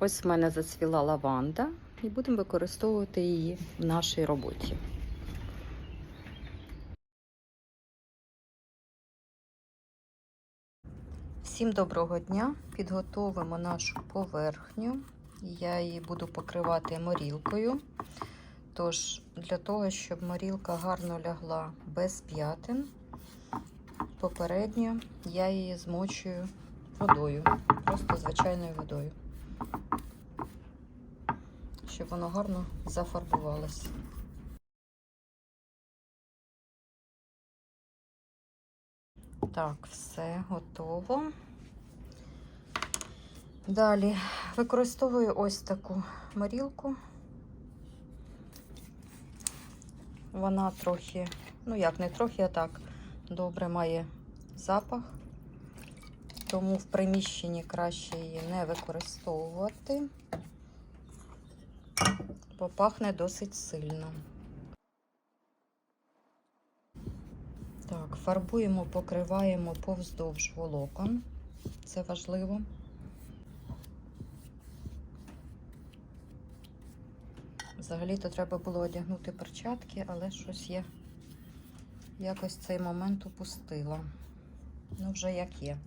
Ось в мене зацвіла лаванда, і будемо використовувати її в нашій роботі. Всім доброго дня! Підготовимо нашу поверхню. Я її буду покривати морілкою. Тож, для того, щоб морілка гарно лягла без п'ятин, попередньо я її змочую водою, просто звичайною водою, щоб воно гарно зафарбувалося. Так, все готово. Далі використовую ось таку морілку. Вона трохи, ну як не трохи, а так, добре має запах, тому в приміщенні краще її не використовувати, бо пахне досить сильно. Так, фарбуємо, покриваємо повздовж волокон. Це важливо. Взагалі-то треба було одягнути перчатки, але щось я якось цей момент упустила. Ну, вже як є.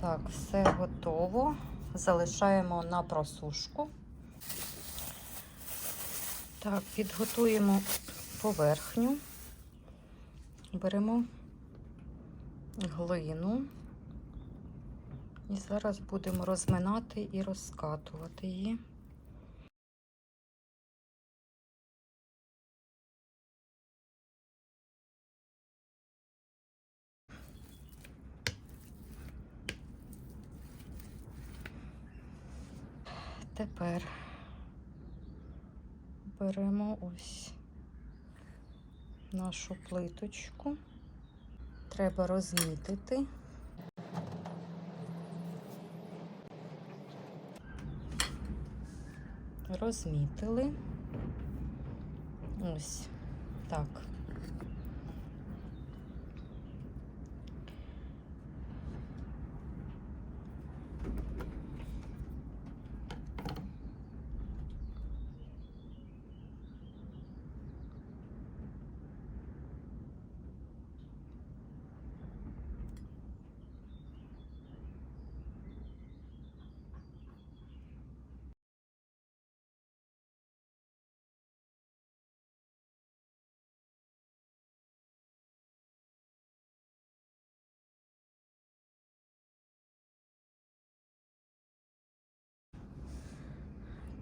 Так, все готово. Залишаємо на просушку. Так, підготуємо поверхню, беремо глину і зараз будемо розминати і розкатувати її. Тепер беремо ось нашу плиточку. Треба розмітити. Розмітили. Ось так.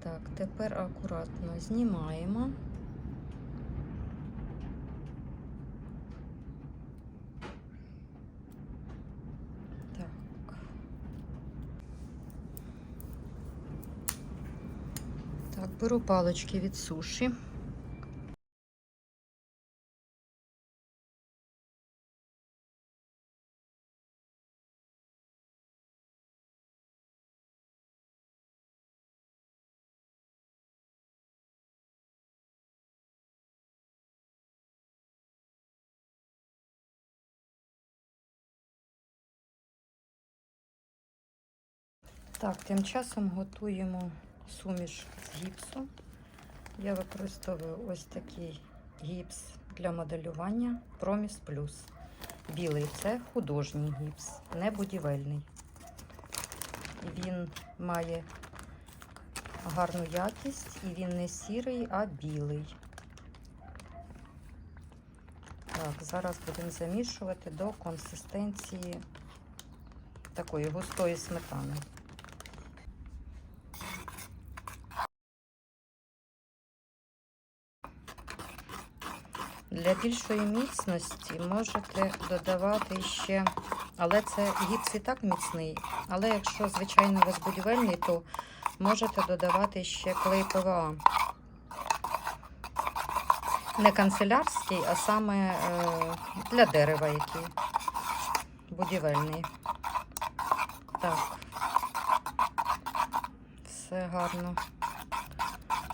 Так, тепер акуратно знімаємо. Так. Так, беру палочки від суші. Так, тим часом готуємо суміш з гіпсу. Я використовую ось такий гіпс для моделювання Проміс Плюс. Білий це художній гіпс, не будівельний. Він має гарну якість і він не сірий, а білий. Так, зараз будемо замішувати до консистенції такої густої сметани. Для більшої міцності можете додавати ще, але це гіпс і так міцний. Але якщо, звичайно, у вас будівельний, то можете додавати ще клей ПВА. Не канцелярський, а саме е, для дерева, який будівельний. Так, все гарно.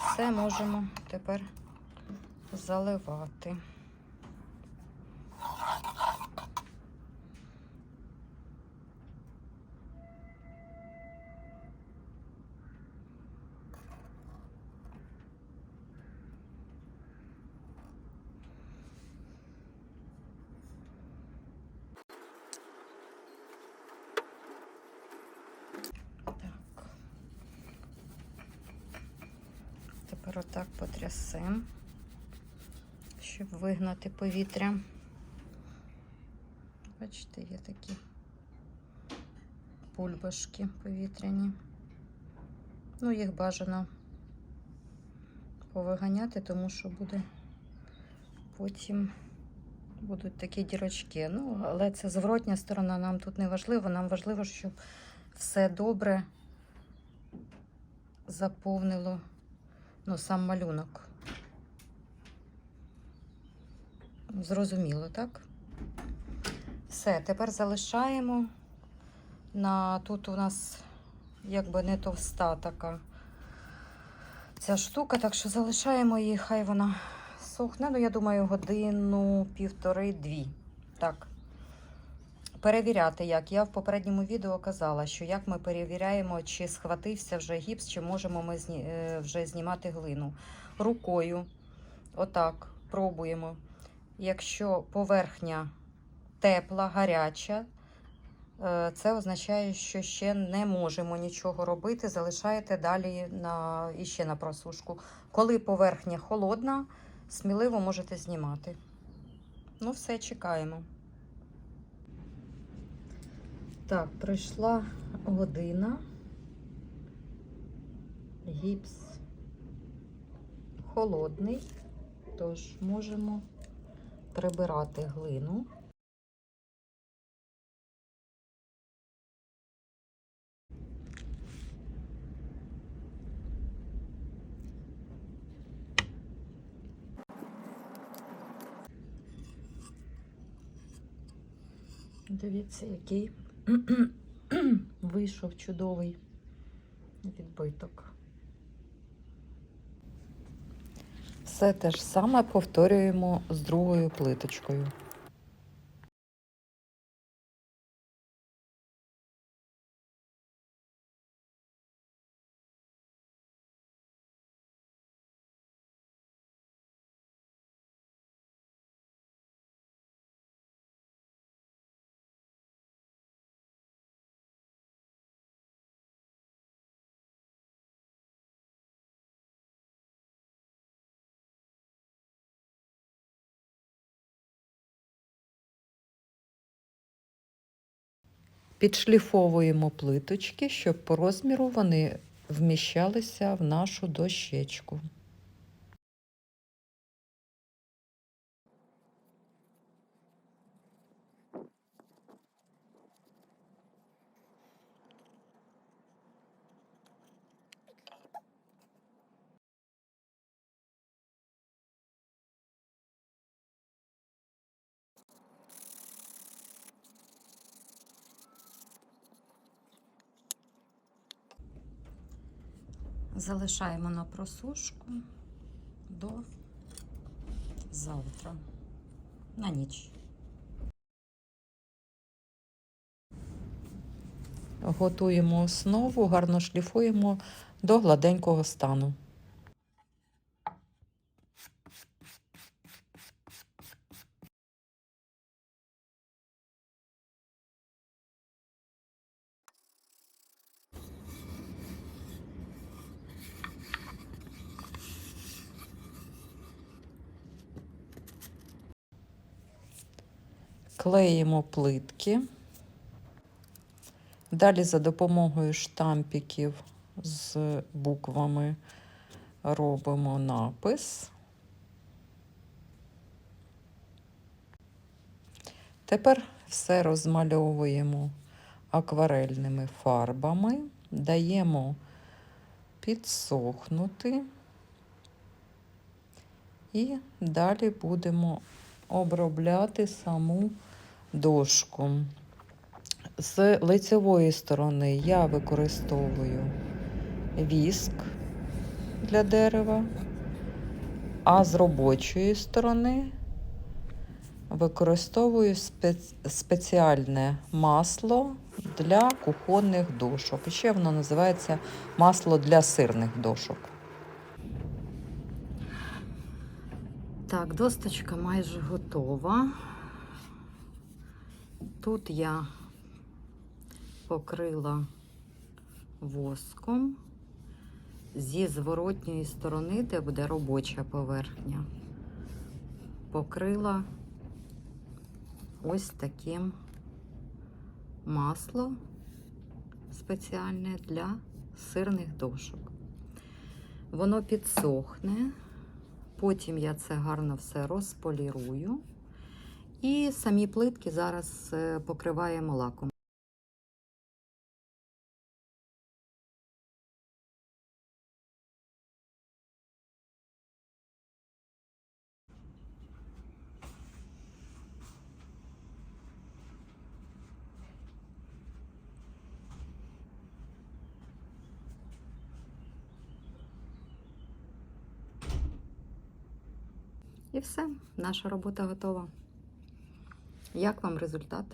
Все можемо тепер заливати. Отак потрясемо, щоб вигнати повітря. Бачите, є такі бульбашки повітряні. Ну, їх бажано повиганяти, тому що буде потім будуть такі дірочки. Ну, але це зворотня сторона, нам тут не важливо. Нам важливо, щоб все добре заповнило ну, сам малюнок. Зрозуміло, так? Все, тепер залишаємо. На тут у нас якби не товста така ця штука, так що залишаємо її, хай вона сохне. Ну, я думаю, годину, півтори-дві. Так. Перевіряти, як. Я в попередньому відео казала, що як ми перевіряємо, чи схватився вже гіпс, чи можемо ми е, вже знімати глину. Рукою. Отак, пробуємо. Якщо поверхня тепла, гаряча, е, це означає, що ще не можемо нічого робити. Залишаєте далі на, іще на просушку. Коли поверхня холодна, сміливо можете знімати. Ну, все, чекаємо. Так, пройшла година. Гіпс холодний, тож можемо прибирати глину. Дивіться, який вийшов чудовий відбиток. Все те ж саме повторюємо з другою плиточкою. Підшліфовуємо плиточки, щоб по розміру вони вміщалися в нашу дощечку. Залишаємо на просушку до завтра. На ніч. Готуємо основу, гарно шліфуємо до гладенького стану. Клеїмо плитки. Далі за допомогою штампіків з буквами робимо напис. Тепер все розмальовуємо акварельними фарбами, даємо підсохнути і далі будемо обробляти саму дошку. З лицевої сторони я використовую віск для дерева, а з робочої сторони використовую спец... спеціальне масло для кухонних дошок. Ще воно називається масло для сирних дошок. Так, досточка майже готова. Тут я покрила воском зі зворотньої сторони, де буде робоча поверхня, покрила ось таким масло спеціальне для сирних дошок. Воно підсохне, потім я це гарно все розполірую. І самі плитки зараз е, покриваємо лаком. І все, наша робота готова. Як вам результат?